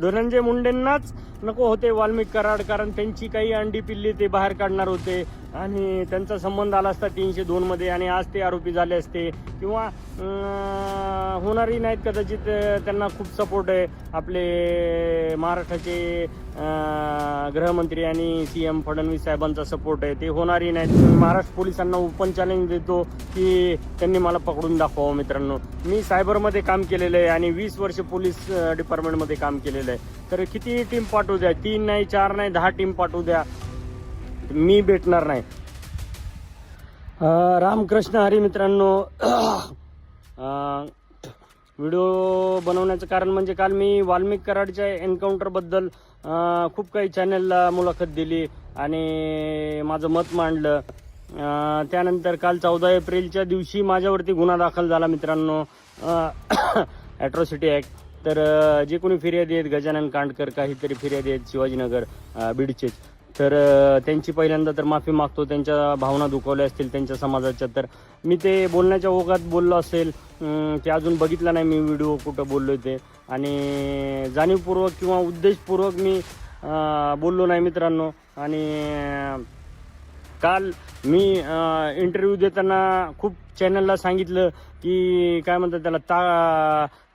धनंजय मुंडेंनाच नको होते वाल्मिक कराड कारण त्यांची काही अंडी पिल्ली ते बाहेर काढणार होते. आणि त्यांचा संबंध आला असता तीनशे दोनमध्ये आणि आज ते आरोपी झाले असते. किंवा होणारही नाहीत कदाचित त्यांना खूप सपोर्ट आहे. आपले महाराष्ट्राचे गृहमंत्री आणि सी एम फडणवीस साहेबांचा सपोर्ट आहे. ते होणारही नाहीत. महाराष्ट्र पोलिसांना ओपन चॅलेंज देतो की त्यांनी मला पकडून दाखवावं मित्रांनो. मी सायबरमध्ये काम केलेलं आहे आणि वीस वर्ष पोलीस डिपार्टमेंटमध्ये काम केलेलं आहे. तर किती टीम पाठवू द्या? तीन नाही चार नाही दहा टीम पाठवू द्या. मी भेटणार नाही. रामकृष्ण हरी मित्रांनो व्हिडिओ बनवण्याचं कारण म्हणजे काल मी वाल्मिक कराडच्या एन्काउंटरबद्दल खूप काही चॅनलला मुलाखत दिली आणि माझं मत मांडलं. त्यानंतर काल चौदा एप्रिलच्या दिवशी माझ्यावरती गुन्हा दाखल झाला मित्रांनो. ॲट्रॉसिटी ॲक्ट तर जे कोणी फिर्यादी आहेत गजानन कांडकर काहीतरी फिर्यादी आहेत शिवाजीनगर अं, बीडचेच. तर त्यांची पहिल्यांदा तर माफी मागतो त्यांच्या भावना दुखवल्या असतील त्यांच्या समाजाच्या. तर मी ते बोलण्याच्या ओघात बोललो असेल ते अजून बघितलं नाही मी व्हिडिओ कुठं बोललो ते. आणि जाणीवपूर्वक किंवा उद्देशपूर्वक मी बोललो नाही मित्रांनो. आणि काल मी इंटरव्ह्यू देताना खूप चॅनलला सांगितलं की काय म्हणतात त्याला ता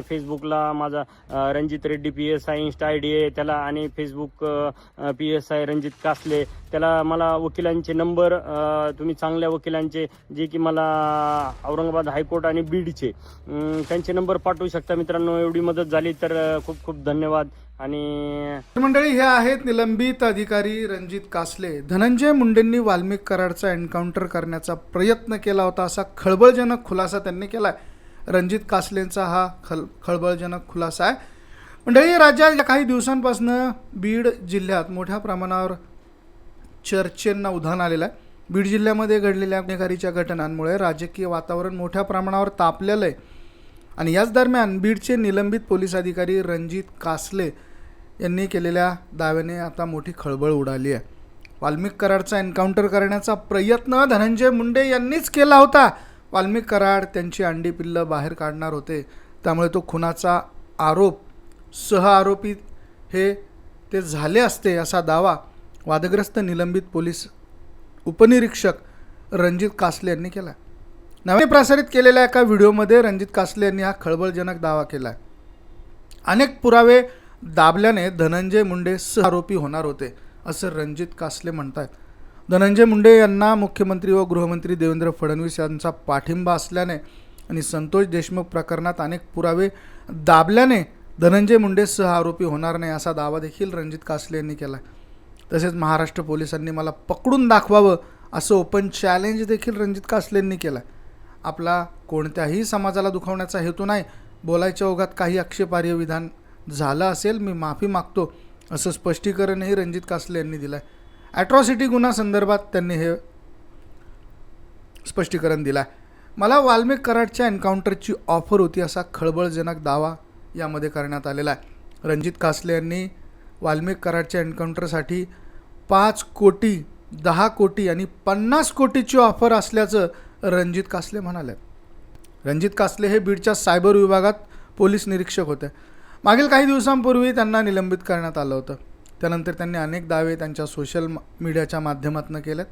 फेसबुकला माझा Ranjit Reddy P S I insta I D आहे त्याला आणि Facebook P S I Ranjit Kasle त्याला मला वकिलांचे नंबर तुम्ही चांगल्या वकिलांचे जे की मला औरंगाबाद हायकोर्ट आणि बीडचे त्यांचे नंबर पाठवू शकता मित्रांनो एवढी मदत झाली तर खूप खूप धन्यवाद. आणि मंडळी हे आहेत निलंबित अधिकारी रणजित कासले. धनंजय मुंडेंनी वाल्मिक कराडचा एन्काउंटर करण्याचा प्रयत्न केला होता असा खळबळजनक खुलासा त्यांनी केला आहे रणजित कासलेंचा हा खल खळबळजनक खुलासा आहे. मंडळी राज्यात या काही दिवसांपासून बीड जिल्ह्यात मोठ्या प्रमाणावर चर्चेंना उधाण आलेलं आहे. बीड जिल्ह्यामध्ये घडलेल्या गुन्हेगारीच्या घटनांमुळे राजकीय वातावरण मोठ्या प्रमाणावर तापलेलं आहे. आणि याच दरम्यान बीडचे निलंबित पोलीस अधिकारी रणजित कासले यांनी केलेल्या दाव्याने आता मोठी खळबळ उडाली आहे. वाल्मिक कराडचा एन्काउंटर करण्याचा प्रयत्न धनंजय मुंडे यांनीच केला होता. वाल्मिक कराड त्यांची अंडी पिल्लं बाहेर काढणार होते. त्यामुळे तो खुनाचा आरोप सह आरोपी हे ते झाले असते असा दावा वादग्रस्त निलंबित पोलीस उपनिरीक्षक रणजित कासले यांनी केला नव्याने प्रसारित केलेल्या एका व्हिडिओमध्ये रणजित कासले यांनी हा खळबळजनक दावा केला आहे अनेक पुरावे दाबल्याने धनंजय मुंडे सहआरोपी होणार होते असं रणजित कासले म्हणतात धनंजय मुंडे यांना मुख्यमंत्री व गृहमंत्री देवेंद्र फडणवीस यांचा पाठिंबा असल्याने आणि संतोष देशमुख प्रकरणात अनेक पुरावे दाबल्याने धनंजय मुंडे सह आरोपी होणार नाही असा दावा देखील रणजित कासले यांनी केला तसेच महाराष्ट्र पोलिसांनी मला पकडून दाखवावं असं ओपन चॅलेंज देखील रणजित कासलेंनी केलं आपला कोणत्याही समाजाला दुखावण्याचा हेतू नाही बोलायच्या ओघात काही आक्षेपार्ह विधान झालं असेल मी माफी मागतो असं स्पष्टीकरणही रणजित कासले यांनी दिलं आहे ॲट्रॉसिटी गुन्हा संदर्भात त्यांनी हे स्पष्टीकरण दिलं आहे मला वाल्मिक कराडच्या एन्काउंटरची ऑफर होती असा खळबळजनक दावा यामध्ये करण्यात आलेला आहे. रणजित कासले यांनी वाल्मिक कराडच्या एन्काउंटरसाठी पाच कोटी दहा कोटी आणि पन्नास कोटीची ऑफर असल्याचं रणजित कासले म्हणाले. रणजित कासले हे बीडच्या सायबर विभागात पोलीस निरीक्षक होते. मागील काही दिवसांपूर्वी त्यांना निलंबित करण्यात आलं होतं. त्यानंतर त्यांनी अनेक दावे त्यांच्या सोशल मीडियाच्या माध्यमातून केलेत.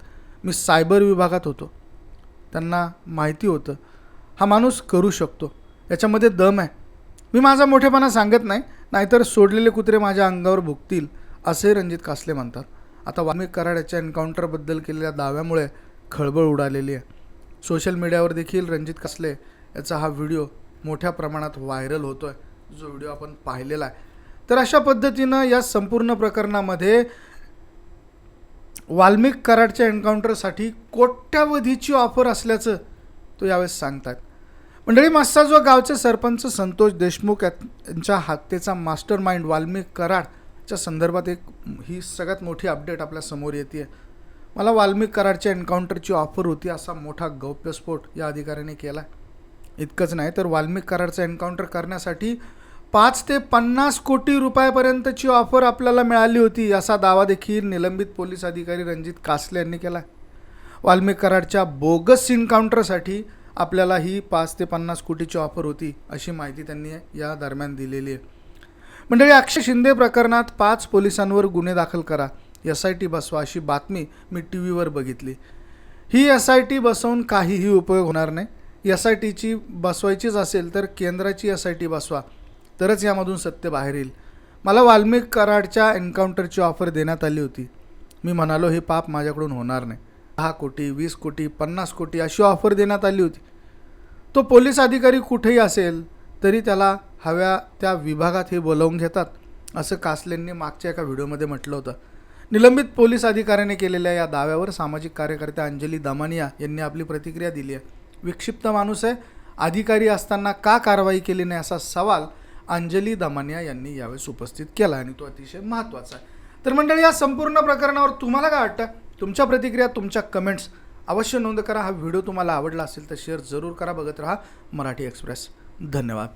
मी सायबर विभागात होतो. त्यांना माहिती होतं. हा माणूस करू शकतो. याच्यामध्ये दम आहे. मी माझा मोठेपणा सांगत नाही. नाहीतर सोडलेले कुत्रे माझ्या अंगावर भुकतील असे रणजित कासले म्हणतात. आता वाल्मिक कराड याच्या एन्काउंटरबद्दल केलेल्या दाव्यामुळे खळबळ उडालेली आहे. सोशल मीडियावर देखील रणजित कासले याचा हा व्हिडिओ मोठ्या प्रमाणात व्हायरल होतो आहे जो व्हिडिओ आपण पाहिलेला आहे. तर अशा पद्धतीनं या संपूर्ण प्रकरणामध्ये वाल्मिक कराडच्या एन्काउंटरसाठी कोट्यावधीची ऑफर असल्याचं तो यावेळेस सांगतात. मंडळी मास्सा जो गावचे सरपंच संतोष देशमुख यांच्या हत्येचा मास्टर माइंड वाल्मिक कराडच्या संदर्भात एक ही सगळ्यात मोठी अपडेट आपल्यासमोर येते मला वाल्मिक कराडच्या एन्काउंटरची ऑफर होती असा मोठा गौप्यस्फोट या अधिकाऱ्याने केला इतकंच नाही तर वाल्मिक कराडचं एन्काउंटर करण्यासाठी पाच ते पन्नास कोटी रुपयापर्यंतची ऑफर आपल्याला मिळाली होती असा दावा देखील निलंबित पोलीस अधिकारी रणजित कासले यांनी केला वाल्मिक कराडच्या बोगस इन्काउंटरसाठी आपल्याला ही पाच ते पन्नास कोटीची ऑफर होती अशी माहिती त्यांनी या दरम्यान दिलेली आहे. मंडळी अक्षय शिंदे प्रकरणात पाच पोलिसांवर गुन्हे दाखल करा एस आय टी बसवा अशी बातमी मी टी व्हीवर बघितली. ही एस आय टी बसवून काहीही उपयोग होणार नाही. एस आय टीची बसवायचीच असेल तर केंद्राची एस आय टी बसवा. तरच यामधून सत्य बाहेर येईल. मला वाल्मिक कराडच्या एन्काउंटरची ऑफर देण्यात आली होती. मी म्हणालो हे पाप माझ्याकडून होणार नाही. दहा कोटी वीस कोटी पन्नास कोटी अशी ऑफर देण्यात आली होती. तो पोलीस अधिकारी कुठेही असेल तरी त्याला हव्या त्या विभागात हे बोलावून घेतात असं कासलेंनी मागच्या एका व्हिडिओमध्ये म्हटलं होतं. निलंबित पोलीस अधिकाऱ्याने केलेल्या या दाव्यावर सामाजिक कार्यकर्त्या अंजली दमानिया यांनी आपली प्रतिक्रिया दिली आहे. विक्षिप्त माणूस आहे. अधिकारी असताना का कारवाई केली नाही? असा सवाल अंजली दमानिया यांनी यावेळेस उपस्थित केला आणि तो अतिशय महत्त्वाचा आहे. तर मंडळी या संपूर्ण प्रकरणावर तुम्हाला काय वाटतं? तुमच्या प्रतिक्रिया तुमच्या कमेंट्स अवश्य नोंद करा. हा व्हिडिओ तुम्हाला आवडला असेल तर शेअर जरूर करा. बघत राहा मराठी एक्सप्रेस धन्यवाद.